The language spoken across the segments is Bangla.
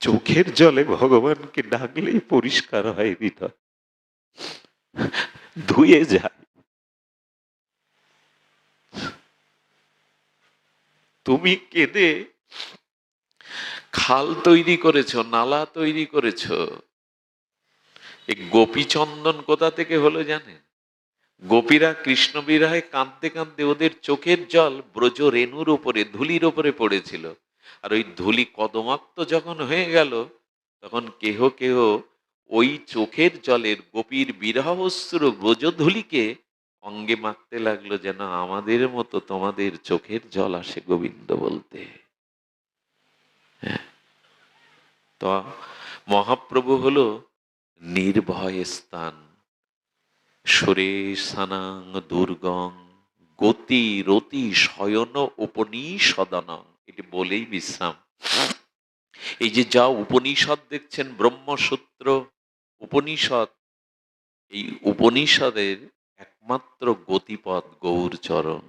চোখের জলে ভগবানকে ডাকলেই পরিষ্কার হয় হৃদয়। ধুয়ে যায়। তুমি কেঁদে খাল তৈরি করেছ, নালা তৈরি করেছ। এই গোপীচন্দন কোথা থেকে হলো জানেন গোপীরা কৃষ্ণ বিরাহে কাঁদতে কাঁদতে ওদের চোখের জল ব্রজ রেণুর উপরে ধুলির উপরে পড়েছিল। আর ওই ধুলি কদমাক্ত যখন হয়ে গেল, তখন কেহ কেহ ওই চোখের জলের গোপীর বিরহস্ত্র ব্রজধুলিকে অঙ্গে মাখতে লাগল যেন আমাদের মতো তোমাদের চোখের জল আসে গোবিন্দ বলতে। হ্যাঁ। তো মহাপ্রভু হলো নির্ভয় স্থান। সুরেশানাং দুর্গং গতি রতি শয়ন উপনিষদনং। এটি বলেই বিশ্রাম। এই যে যা উপনিষদ দেখছেন, ব্রহ্মসূত্র, উপনিষদ, এই উপনিষদের একমাত্র গতিপথ গৌরচরণ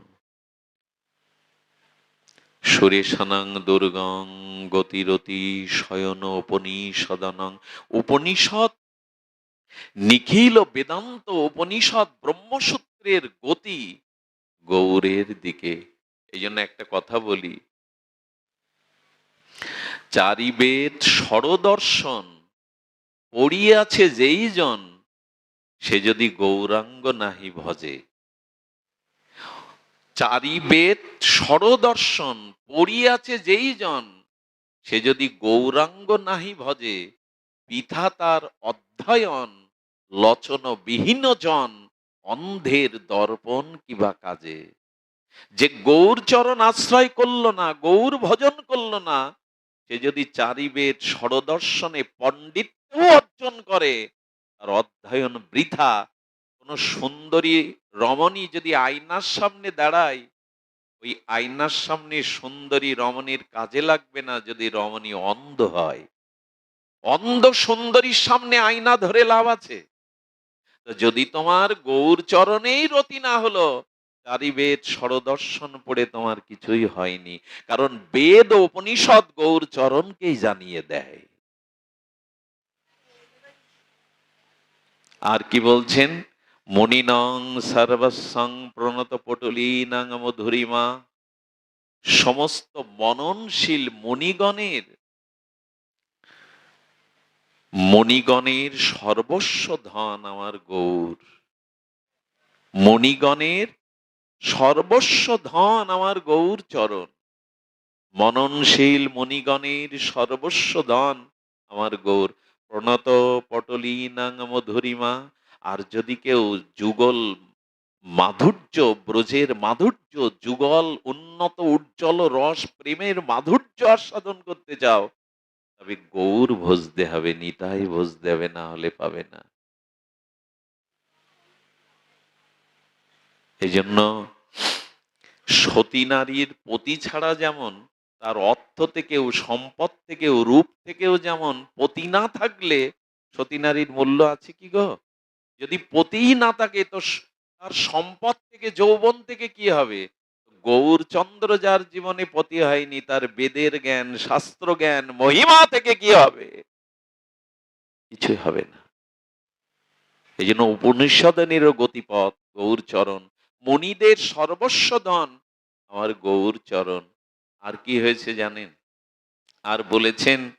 সুরেশানাং দুর্গং গতিরতি শয়ন উপনিষদনং উপনিষদ, নিখিল বেদান্ত উপনিষদ ব্রহ্মসূত্রের গতি গৌরের দিকে। এই জন্য একটা কথা বলি চারি বেদ সরদর্শন পড়িয়াছে যেই জন, সে যদি গৌরাঙ্গ নাহি ভজে। চারি বেদ সরদর্শন পড়িয়াছে যেই জন, সে যদি গৌরাঙ্গ নাহি ভজে, পিতা তার অধ্যয়ন, লচন বিহীন জন, অন্ধের দর্পণ কিবা কাজে? যে গৌর চরণ আশ্রয় করল না, গৌর ভজন করল না সে যদি চারিবেদ সরদর্শনে পণ্ডিত্য অর্জন করে, তার অধ্যয়ন বৃথা। কোন সুন্দরী রমণী যদি আয়নার সামনে দাঁড়ায়, ওই আয়নার সামনে সুন্দরী রমণীর কাজে লাগবে না যদি রমণী অন্ধ হয়। অন্ধ সুন্দরীর সামনে আয়না ধরে লাভ আছে। যদি তোমার গৌর চরণেই রতি না হলো চারি বেদ সরদর্শন পড়ে তোমার কিছুই হয়নি, কারণ বেদ উপনিষদ গৌর চরণকেই জানিয়ে দেয়। আর কি বলছেন? মণিনং সর্বসং প্রণত পটলীনাং মধুরিমা, সমস্ত মননশীল মণিগণের মণিগণের সর্বস্ব ধন আমার গৌর। মণিগণের সর্বস্ব ধন আমার গৌর চরণ। মননশীল মণিগণের সর্বস্ব ধন আমার গৌর। প্রণত পটলীনাং মধুরিমা, আর যদি কেউ যুগল মাধুর্য, ব্রজের মাধুর্য, যুগল উন্নত, উজ্জ্বল, রস, প্রেমের মাধুর্য আস্বাদন করতে চাও, তবে গৌর ভজতে হবে নিতাই ভজতে হবে না হলে পাবে না। এই জন্য সতী নারীর পতি ছাড়া যেমন, তার অর্থ থেকেও, সম্পদ থেকেও, রূপ থেকেও যেমন পতি না থাকলে সতী নারীর মূল্য আছে কি গো? যদি পতিই না থাকে, তো তার সম্পদ থেকে, যৌবন থেকে কি হবে? গৌরচন্দ্র যার জীবনে পতি হয়নি, তার বেদের জ্ঞান, শাস্ত্র জ্ঞান, মহিমা থেকে কি হবে? কিছুই হবে না। এই জন্য উপনিষদেরও গতিপথ, গৌরচরণ মণিদের সর্বস্ব ধন, আমার গৌরচরণ আর কি হয়েছে জানেন? আর বলেছেন,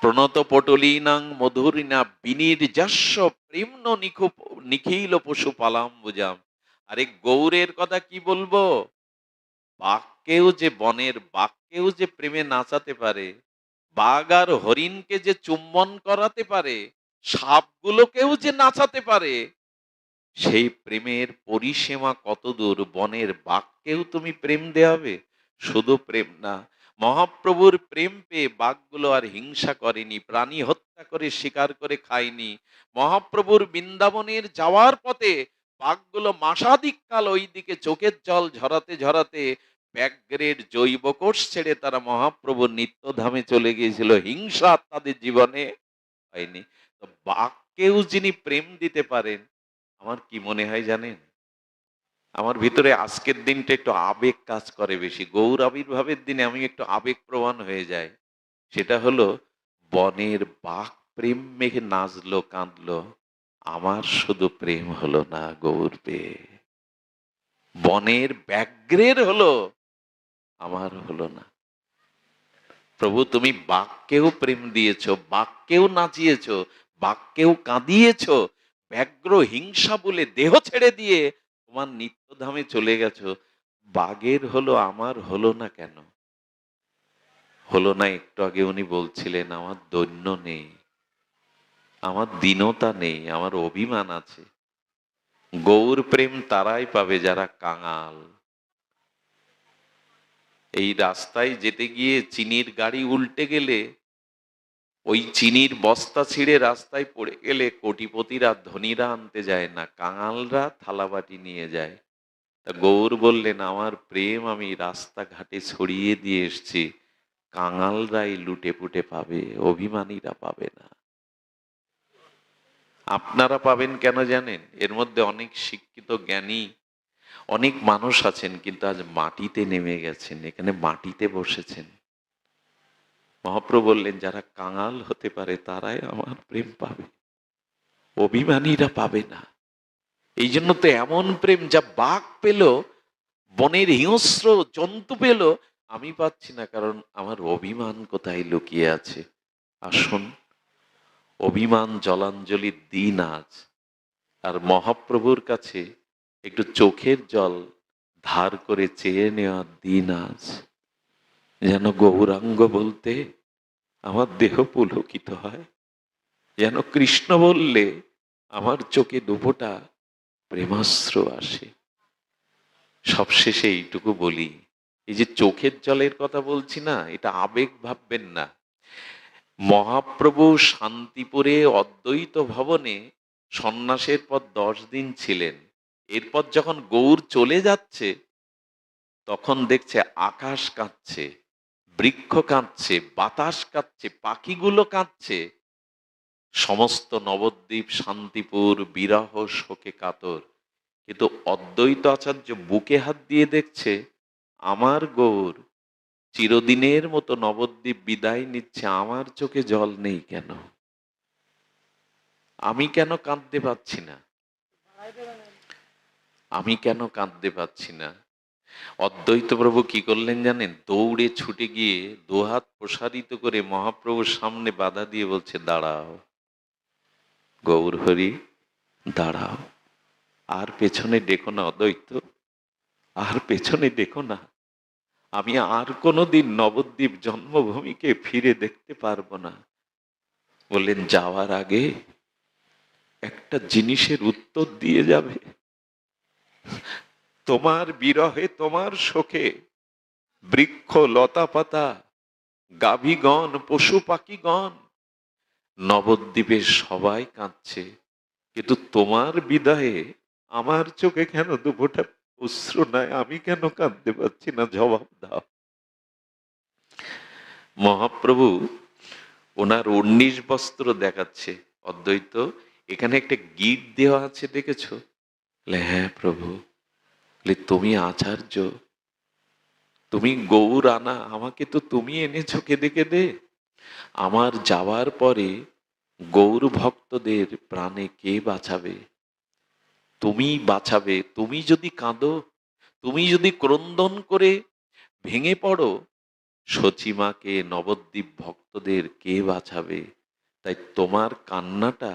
প্রণত পটলীনাং মধুরিনা বিনির্যাস্য প্রেমন নিখুপ, নিখিল পশু পালাম বুঝাম। আরে গৌরের কথা কি বলব? বাঘকেও যে বনের বাঘকেও যে প্রেমে নাচাতে পারে, বাঘ আর হরিণকে যে চুম্বন করাতে পারে, সাপগুলোকেও যে নাচাতে পারে সেই প্রেমের পরিসীমা কতদূর? বনের বাঘকেও তুমি প্রেম দেওয়াবে? শুধু প্রেম না, মহাপ্রভুর প্রেম পেয়ে বাঘগুলো আর হিংসা করেনি, প্রাণী হত্যা করে শিকার করে খায়নি। মহাপ্রভুর বৃন্দাবনের যাওয়ার পথে বাঘগুলো মাসাধিক কাল ওইদিকে চোখের জল ঝরাতে ঝরাতে ব্যাগ্রের জৈব কোষ ছেড়ে তারা মহাপ্রভুর নিত্যধামে চলে গিয়েছিল। হিংসা তাদের জীবনে হয়নি। তো বাঘকেও যিনি প্রেম দিতে পারেন আমার কি মনে হয় জানেন? আমার ভিতরে আজকের দিনটা একটু আবেগ কাজ করে বেশি। গৌর আবির্ভাবের দিনে আমি একটু আবেগ প্রবণ হয়ে যাই। সেটা হলো, বনের বাঘ প্রেম মেঘে নাচলো কাঁদলো, আমার শুধু প্রেম হলো না গৌর পেয়ে বনের ব্যাঘ্রের হলো, আমার হলো না। প্রভু, তুমি বাক্যেও প্রেম দিয়েছ বাক্যেও নাচিয়েছ বাক্যেও কাঁদিয়েছ ব্যাঘ্র হিংসা বলে দেহ ছেড়ে দিয়ে তোমার নিত্যধামে চলে গেছো। বাঘের হলো আমার, হলো না কেন? হলো না একটু আগে উনি বলছিলেন, আমার দৈন্য নেই, আমার দীনতা নেই, আমার অভিমান আছে। গৌর প্রেম তারাই পাবে যারা কাঙাল। এই রাস্তায় যেতে গিয়ে চিনির গাড়ি উল্টে গেলে ওই চিনির বস্তা ছিঁড়ে রাস্তায় পড়ে গেলে কোটিপতিরা ধনীরা আনতে যায় না, কাঙালরা থালাবাটি নিয়ে যায়। তা গৌর বললেন, আমার প্রেম আমি রাস্তাঘাটে ছড়িয়ে দিয়ে এসছি, কাঙালরাই লুটে পুটে পাবে, অভিমানীরা পাবে না। আপনারা পাবেন কেন জানেন? এর মধ্যে অনেক শিক্ষিত জ্ঞানী, অনেক মানুষ আছেন, কিন্তু আজ মাটিতে নেমে গেছেন, এখানে মাটিতে বসেছেন। মহাপ্রভু বললেন, যারা কাঙাল হতে পারে, তারাই আমার প্রেম পাবে। অভিমানীরা পাবে না। এই জন্য তো এমন প্রেম, যা বাঘ পেল, বনের হিংস্র জন্তু পেল, আমি পাচ্ছি না, কারণ আমার অভিমান কোথায় লুকিয়ে আছে? আসুন, অভিমান জলাঞ্জলির দিন আজ। আর মহাপ্রভুর কাছে একটু চোখের জল ধার করে চেয়ে নেওয়ার দিন আজ। যেন গৌরাঙ্গ বলতে আমার দেহ পুলকিত হয়। যেন কৃষ্ণ বললে আমার চোখে দুপোটা প্রেমাস্ত্র আসে। সবশেষে এইটুকু বলি, এই যে চোখের জলের কথা বলছি না, এটা আবেগ ভাববেন না। মহাপ্রভু শান্তিপুরে অদ্বৈত ভবনে সন্ন্যাসের পর দশ দিন ছিলেন। এরপর যখন গৌর চলে যাচ্ছে, তখন দেখছে আকাশ কাঁদছে বৃক্ষ কাঁদছে, বাতাস কাঁদছে, পাখিগুলো কাঁদছে, সমস্ত নবদ্বীপ, শান্তিপুর, বিরাহ, শোকে কাতর। কিন্তু অদ্বৈত আচার্য বুকে হাত দিয়ে দেখছে, আমার গৌর, চিরদিনের মতো নবদ্বীপ বিদায় নিচ্ছে, আমার চোখে জল নেই কেন? আমি কেন কাঁদতে পাচ্ছি না? আমি কেন কাঁদতে পাচ্ছি না? অদ্বৈত প্রভু কি করলেন জানেন? দৌড়ে ছুটে গিয়ে দুহাত প্রসারিত করে মহাপ্রভুর সামনে বাধা দিয়ে বলছে, দাঁড়াও, গৌর হরি, দাঁড়াও। আর পেছনে দেখো না অদ্বৈত, আর পেছনে দেখো না। আমি আর কোনোদিন নবদ্বীপ জন্মভূমিকে ফিরে দেখতে পারব না। বললেন, যাওয়ার আগে একটা জিনিসের উত্তর দিয়ে যাবে। তোমার বিরহে তোমার শোকে। বৃক্ষ, লতা পাতা, গাভীগণ, পশু পাখিগণ, নবদ্বীপে সবাই কাঁদছে। কিন্তু তোমার বিদায়ে আমার চোখে কেন দুপোটা অশ্রু নাই? আমি কেন কাঁদতে পারছি না? জবাব দাও। মহাপ্রভু ওনার উনিশ বস্ত্র দেখাচ্ছে। অদ্বৈত, এখানে একটা গিট দেওয়া আছে, দেখেছ? হ্যাঁ প্রভু। বলে, তুমি আচার্য তুমি গৌর আনা আমাকে তো তুমি এনেছো কেঁদে কেঁদে। আমার যাওয়ার পরে গৌর ভক্তদের প্রাণে কে বাঁচাবে? তুমি বাঁচাবে তুমি যদি কাঁদো তুমি যদি ক্রন্দন করে ভেঙে পড়ো সচিমাকে নবদ্বীপ ভক্তদের কে বাঁচাবে? তাই তোমার কান্নাটা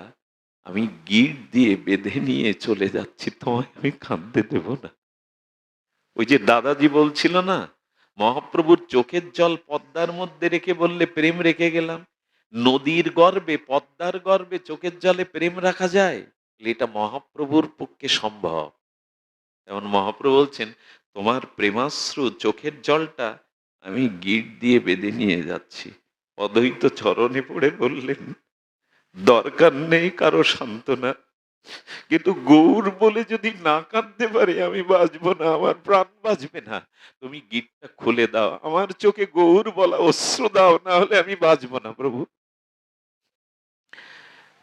আমি গিট দিয়ে বেঁধে নিয়ে চলে যাচ্ছি তোমায় আমি কাঁদতে দেব না। ওই যে দাদাজি বলছিল না, মহাপ্রভুর চোখের জল পদ্মার মধ্যে রেখে বললে প্রেম রেখে গেলাম। নদীর গর্বে, পদ্মার গর্বে চোখের জলে প্রেম রাখা যায়? এটা মহাপ্রভুর পক্ষে সম্ভব। যেমন মহাপ্রভু বলছেন, তোমার প্রেমাশ্রু চোখের জলটা আমি গিট দিয়ে বেঁধে নিয়ে যাচ্ছি। অদ্বৈত চরণে পড়ে বললেন, দরকার নেই কারও সান্ত্বনা। কিন্তু গৌর বলে যদি না কাঁদতে পারে, আমি বাঁচবো না, আমার প্রাণ বাঁচবে না। তুমি গিটটা খুলে দাও, আমার চোখে গৌর বলা অস্ত্র দাও, না হলে আমি বাঁচবো না প্রভু।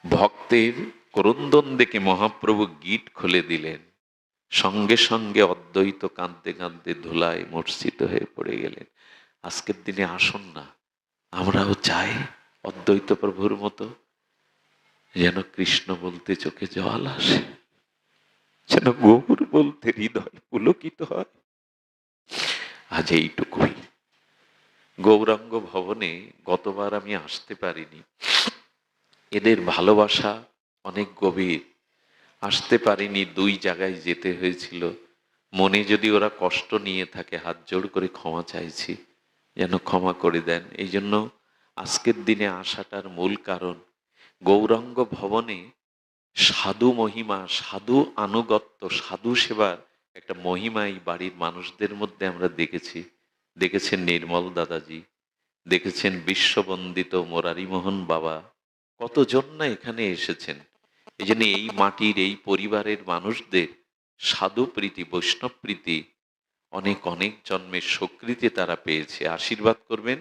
ভক্তের ক্রন্দন দেখে মহাপ্রভু গিট খুলে দিলেন। সঙ্গে সঙ্গে অদ্বৈত কাঁদতে কাঁদতে ধুলায় মূর্ছিত হয়ে পড়ে গেলেন। আজকের দিনে আসুন না, আমরাও চাই অদ্বৈত প্রভুর মতো যেন কৃষ্ণ বলতে চোখে জল আসে, যেন গৌর বলতে হৃদয় পুলকিত হয়। আজ এইটুকুই। গৌরাঙ্গ ভবনে গতবার আমি আসতে পারিনি। এদের ভালোবাসা অনেক গভীর। আসতে পারিনি, দুই জায়গায় যেতে হয়েছিল। মনে যদি ওরা কষ্ট নিয়ে থাকে, হাত জোড় করে ক্ষমা চাইছি, যেন ক্ষমা করে দেন। এই জন্য আজকের দিনে আসাটার মূল কারণ গৌরাঙ্গ ভবনে সাধু মহিমা, সাধু আনুগত্য, সাধু সেবার একটা মহিমা এই বাড়ির মানুষদের মধ্যে আমরা দেখেছি। দেখেছেন নির্মল দাদাজি, দেখেছেন বিশ্ববন্দিত মোরারিমোহন বাবা। কতজন না এখানে এসেছেন? এই জন্য এই মাটির, এই পরিবারের মানুষদের সাধু প্রীতি, বৈষ্ণব প্রীতি অনেক অনেক জন্মের স্বীকৃতি তারা পেয়েছে। আশীর্বাদ করবেন।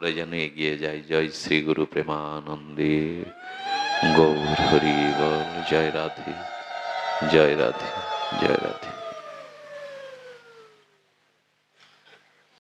ওরা যেন এগিয়ে যায় জয় শ্রী গুরু প্রেমানন্দে। গৌর হরি বল। জয় রাধে। জয় রাধে। জয় রাধে।